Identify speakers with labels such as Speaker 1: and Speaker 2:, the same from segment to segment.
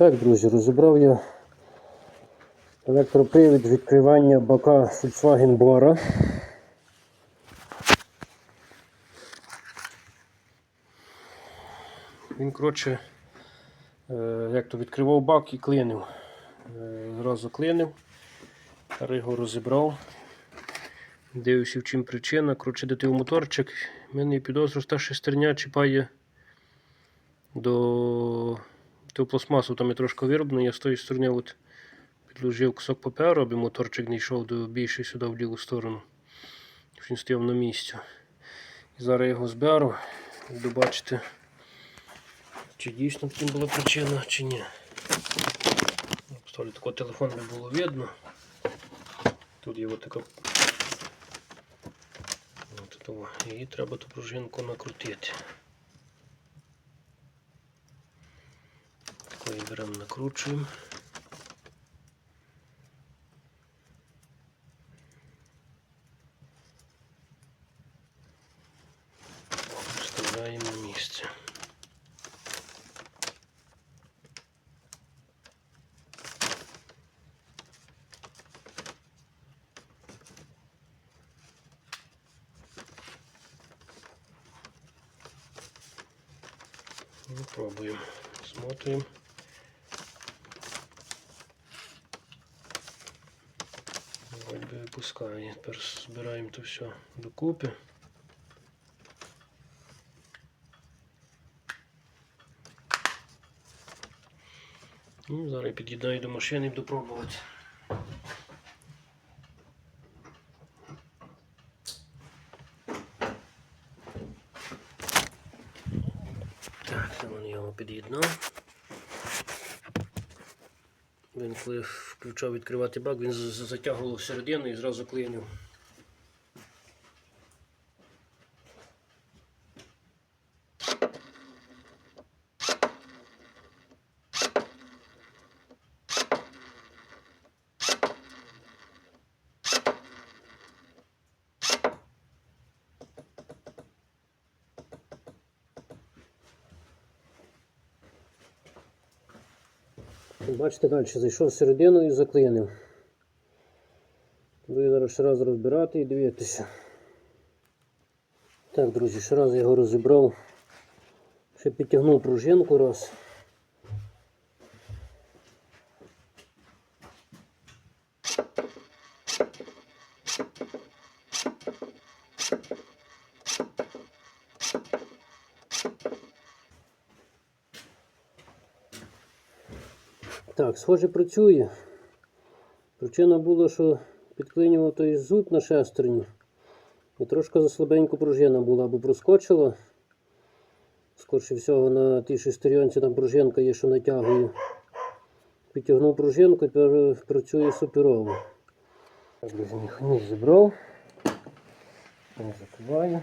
Speaker 1: Так, друзі, розібрав я електропривід відкривання бока Volkswagen Bora. Він, коротше, е, як то відкривав бак і клинив. Е, Зразу клинив, його розібрав. Дивився, в чим причина. Коротше, дитив моторчик. У мене підозрюю, що та шестерня чіпає до ту пластмасу там є трошки вироблено, я з тої сторони от підложив кусок паперу, аби моторчик не йшов до більше сюди в ліву сторону. Він стояв на місці. І зараз я його зберу буду бачити, чи дійсно в цим була причина, чи ні. Поставлю такий телефон не було видно. Тут є така. От того. Треба ту пружинку накрутити. Такої беремо, накручуємо. Вставляємо на місце. Ну, пробуємо. Смотрим. Випускає. Тепер збираємо то все докупи. Ну, зараз під'єднаю до машини і буду пробувати. Так, це я його під'єднав. Він коли включав відкривати бак, він затягував всередину і зразу клинив. Бачите, далі зайшов всередину і заклинив. Буду зараз ще раз розбирати і дивитися. Так, друзі, ще раз його розібрав. Ще підтягнув пружинку раз. Так, схоже працює. Причина була, що підклинював той зуб на шестерні. І трошки заслабенько пружина була, або проскочила. Скорше всього на тій шестеренці там пружинка є, що натягую. Підтягнув пружинку і тепер працює суперово. Механізм зібрав. Не закриваю.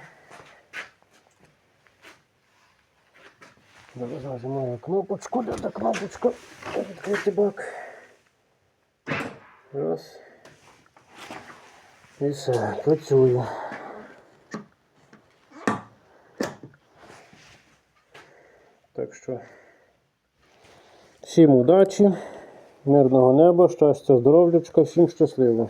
Speaker 1: Зараз нажимаю кнопочку, де та кнопочка відкрити бак. Раз. І все, працюю. Так що всім удачі, мирного неба, щастя, здоров'ячка, всім щасливо.